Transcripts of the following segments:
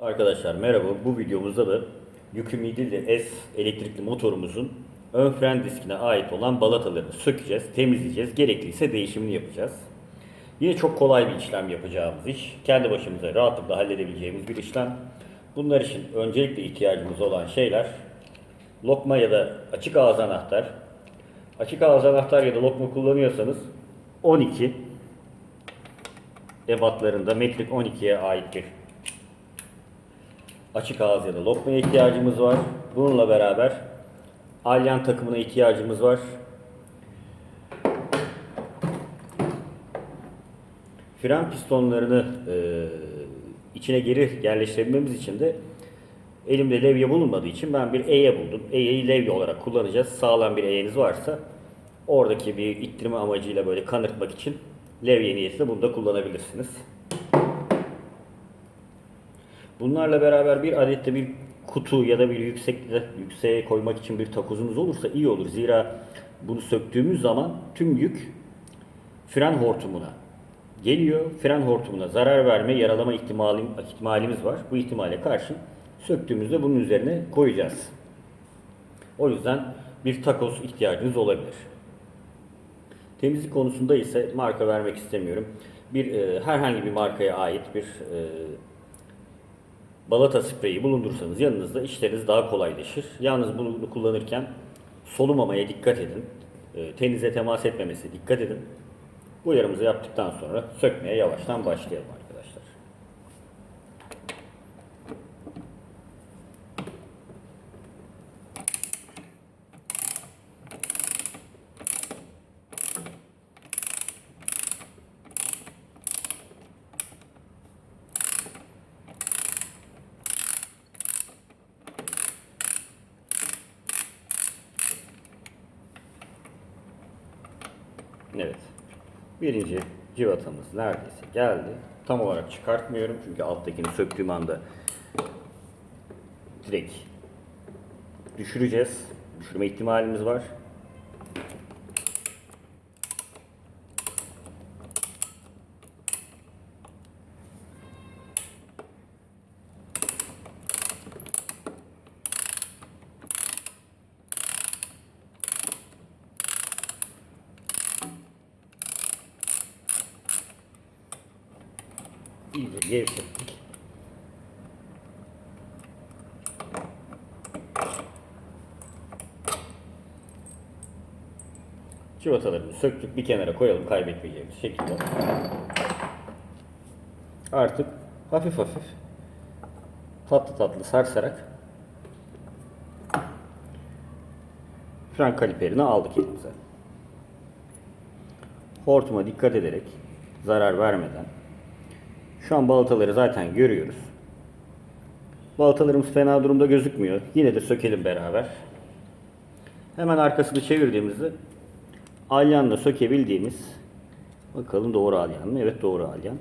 Arkadaşlar merhaba. Bu videomuzda da Yukimidili S elektrikli motorumuzun ön fren diskine ait olan balatalarını sökeceğiz, temizleyeceğiz. Gerekliyse değişimini yapacağız. Yine çok kolay bir işlem yapacağımız iş. Kendi başımıza rahatlıkla halledebileceğimiz bir işlem. Bunlar için öncelikle ihtiyacımız olan şeyler lokma ya da açık ağız anahtar. Açık ağız anahtar ya da lokma kullanıyorsanız 12 ebatlarında metrik 12'ye ait bir açık ağız ya da lokmaya ihtiyacımız var. Bununla beraber alyan takımına ihtiyacımız var. Fren pistonlarını e, içine geri yerleştirebilmemiz için de elimde levye bulunmadığı için ben bir eye buldum. Eyeyi levye olarak kullanacağız. Sağlam bir eyeniz varsa oradaki bir ittirme amacıyla böyle kanırtmak için levye niyetinde bunu da kullanabilirsiniz. Bunlarla beraber bir adet de bir kutu ya da bir yüksek yükseğe koymak için bir takozumuz olursa iyi olur. Zira bunu söktüğümüz zaman tüm yük fren hortumuna geliyor. Fren hortumuna zarar verme, yaralama ihtimalim, ihtimalimiz var. Bu ihtimale karşı söktüğümüzde bunun üzerine koyacağız. O yüzden bir takoz ihtiyacınız olabilir. Temizlik konusunda ise marka vermek istemiyorum. Bir e, herhangi bir markaya ait bir e, balata spreyi bulundursanız yanınızda işleriniz daha kolaylaşır. Yalnız bunu kullanırken solumamaya dikkat edin. E, tenize temas etmemesi dikkat edin. Bu uyarımızı yaptıktan sonra sökmeye yavaştan başlayalım arkadaşlar. Evet. Birinci civatamız neredeyse geldi. Tam olarak çıkartmıyorum çünkü alttakini söktüğüm anda direkt düşüreceğiz. Düşürme ihtimalimiz var. İyice gevşettik. Cıvatalarını söktük bir kenara koyalım kaybetmeyeceğimiz şekilde. Artık hafif hafif tatlı tatlı sarsarak fren kaliperini aldık elimize. Hortuma dikkat ederek zarar vermeden şu an balataları zaten görüyoruz. Balatalarımız fena durumda gözükmüyor. Yine de sökelim beraber. Hemen arkasını çevirdiğimizde alyanla sökebildiğimiz bakalım doğru alyan mı? Evet doğru alyan.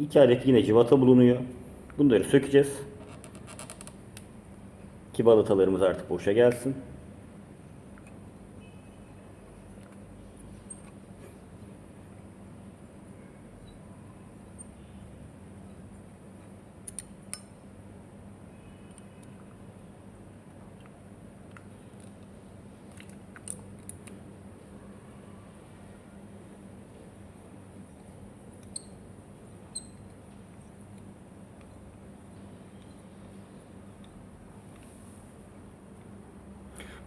İki adet yine civata bulunuyor. Bunları sökeceğiz. Ki balatalarımız artık boşa gelsin.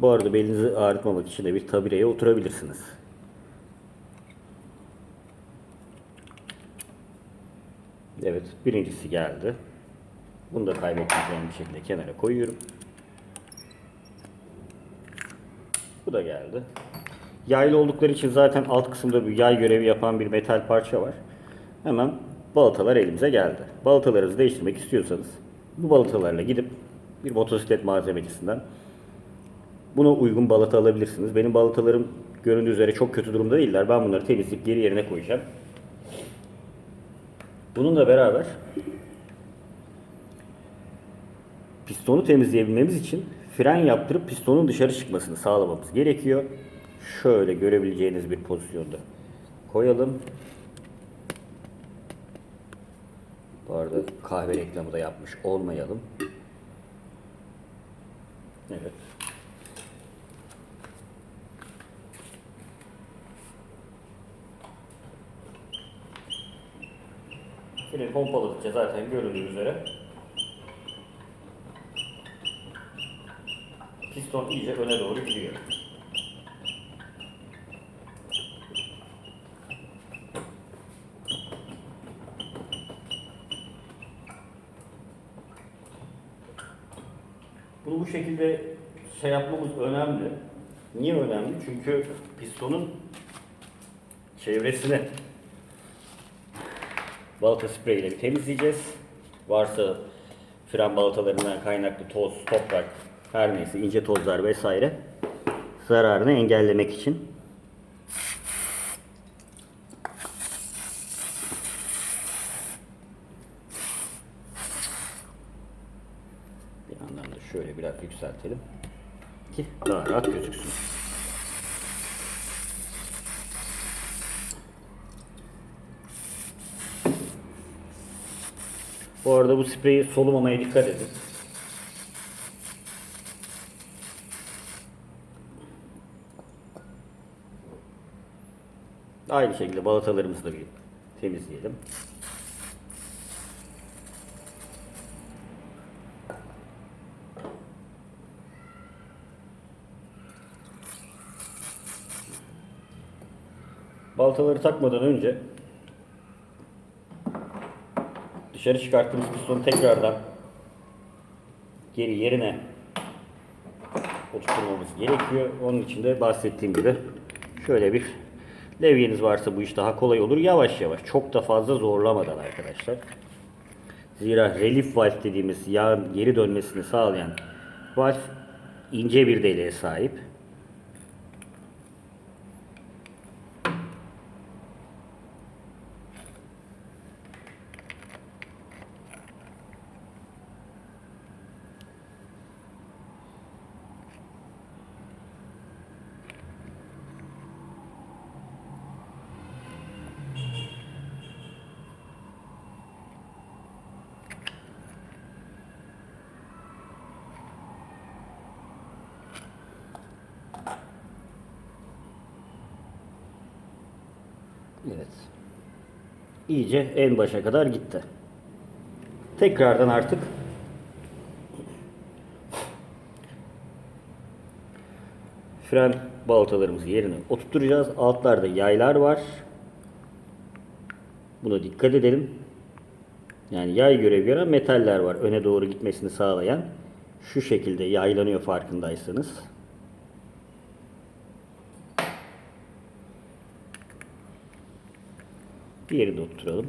Bu arada belinizi ağrıtmamak için de bir tabireye oturabilirsiniz. Evet, birincisi geldi. Bunu da kaybetmeyeceğim bir şekilde kenara koyuyorum. Bu da geldi. Yaylı oldukları için zaten alt kısımda bir yay görevi yapan bir metal parça var. Hemen balatalar elimize geldi. Balatalarınızı değiştirmek istiyorsanız bu balatalarla gidip bir motosiklet malzemecisinden Buna uygun balata alabilirsiniz. Benim balatalarım göründüğü üzere çok kötü durumda değiller. Ben bunları temizleyip geri yerine koyacağım. Bununla beraber pistonu temizleyebilmemiz için fren yaptırıp pistonun dışarı çıkmasını sağlamamız gerekiyor. Şöyle görebileceğiniz bir pozisyonda koyalım. Bu arada kahve reklamı da yapmış olmayalım. Evet. Şimdi pompaladıkça zaten görüldüğü üzere piston iyice öne doğru gidiyor. Bunu bu şekilde şey yapmamız önemli. Niye önemli? Çünkü pistonun çevresine balata spreyiyle bir temizleyeceğiz. Varsa fren balatalarından kaynaklı toz, toprak, her neyse ince tozlar vesaire zararını engellemek için. Bir yandan da şöyle biraz yükseltelim ki daha rahat gözüksün. Bu arada bu spreyi solumamaya dikkat edin. Aynı şekilde balatalarımızı da bir temizleyelim. Baltaları takmadan önce dışarı çıkarttığımız pistonu tekrardan geri yerine oturtmamız gerekiyor. Onun için de bahsettiğim gibi şöyle bir levyeniz varsa bu iş daha kolay olur. Yavaş yavaş çok da fazla zorlamadan arkadaşlar. Zira relief valve dediğimiz yağın geri dönmesini sağlayan valve ince bir deliğe sahip. Evet. İyice en başa kadar gitti. Tekrardan artık fren baltalarımızı yerine oturtacağız. Altlarda yaylar var. Buna dikkat edelim. Yani yay görev gören metaller var. Öne doğru gitmesini sağlayan. Şu şekilde yaylanıyor farkındaysanız. Diğeri de oturalım.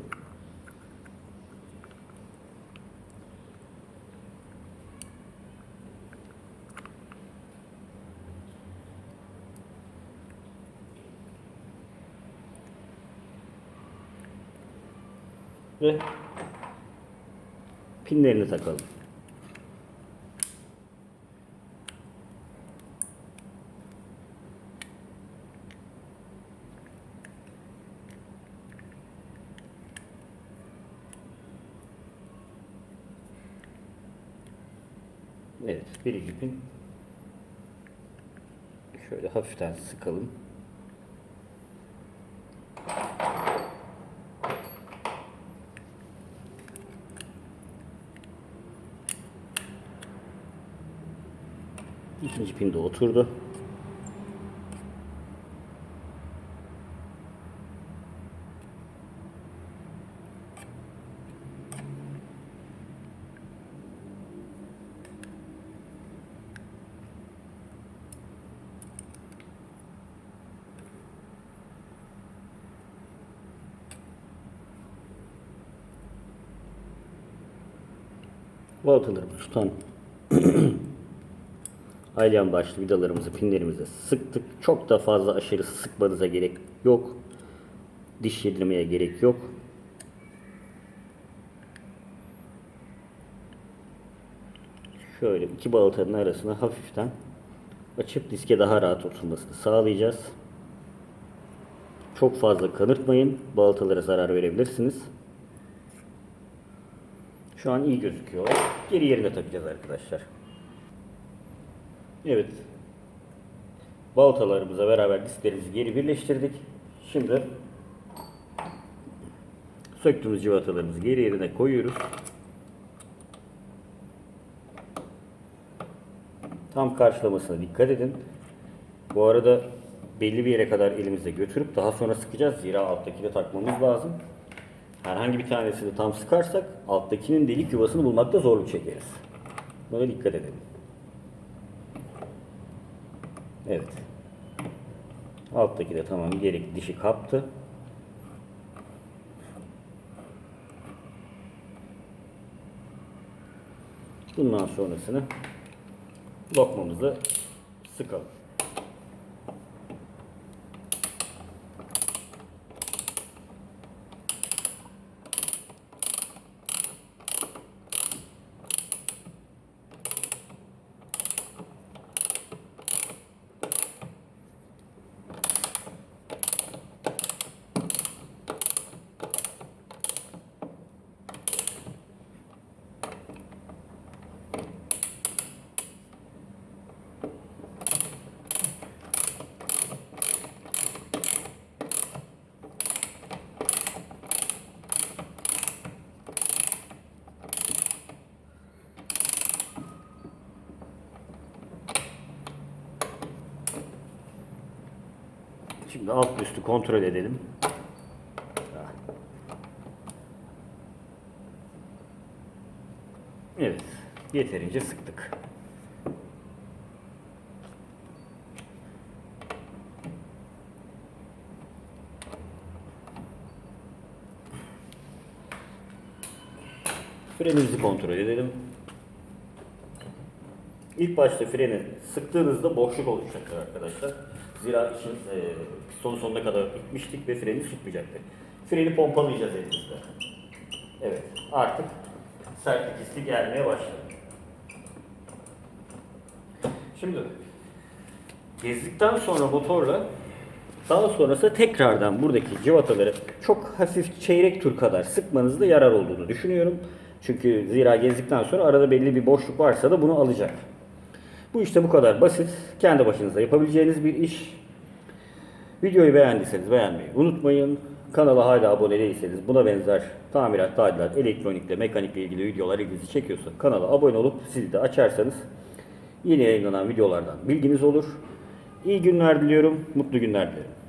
Ve pinlerini takalım. Evet, birinci pin. Şöyle hafiften sıkalım. İkinci pin de oturdu. Baltalarımızı tutan Alyan başlı vidalarımızı pinlerimize sıktık. Çok da fazla aşırı sıkmanıza gerek yok. Diş yedirmeye gerek yok. Şöyle iki baltanın arasına hafiften açıp diske daha rahat oturmasını sağlayacağız. Çok fazla kanırtmayın. Baltalara zarar verebilirsiniz. Şu an iyi gözüküyor. Geri yerine takacağız arkadaşlar. Evet. Baltalarımıza beraber disklerimizi geri birleştirdik. Şimdi söktüğümüz civatalarımızı geri yerine koyuyoruz. Tam karşılamasına dikkat edin. Bu arada belli bir yere kadar elimizde götürüp daha sonra sıkacağız. Zira alttakini takmamız lazım. Herhangi bir tanesini tam sıkarsak alttakinin delik yuvasını bulmakta zorluk çekeriz. Buna dikkat edelim. Evet. Alttaki de tamam gerek dişi kaptı. Bundan sonrasını lokmamızı sıkalım. Şimdi alt üstü kontrol edelim. Evet, yeterince sıktık. Frenimizi kontrol edelim. İlk başta freni sıktığınızda boşluk oluşacaktır arkadaşlar. Zira işin e, piston sonuna kadar gitmiştik ve freni tutmayacaktı. Freni pompalayacağız elimizde. Evet, artık sertlik hissi gelmeye başladı. Şimdi gezdikten sonra motorla daha sonrası tekrardan buradaki civataları çok hafif çeyrek tur kadar sıkmanızda yarar olduğunu düşünüyorum. Çünkü zira gezdikten sonra arada belli bir boşluk varsa da bunu alacak. Bu işte bu kadar basit. Kendi başınıza yapabileceğiniz bir iş. Videoyu beğendiyseniz beğenmeyi unutmayın. Kanala hala abone değilseniz buna benzer tamirat, tadilat, elektronikle, mekanikle ilgili videolar ilginizi çekiyorsa kanala abone olup zili de açarsanız yeni yayınlanan videolardan bilginiz olur. İyi günler diliyorum, mutlu günler dilerim.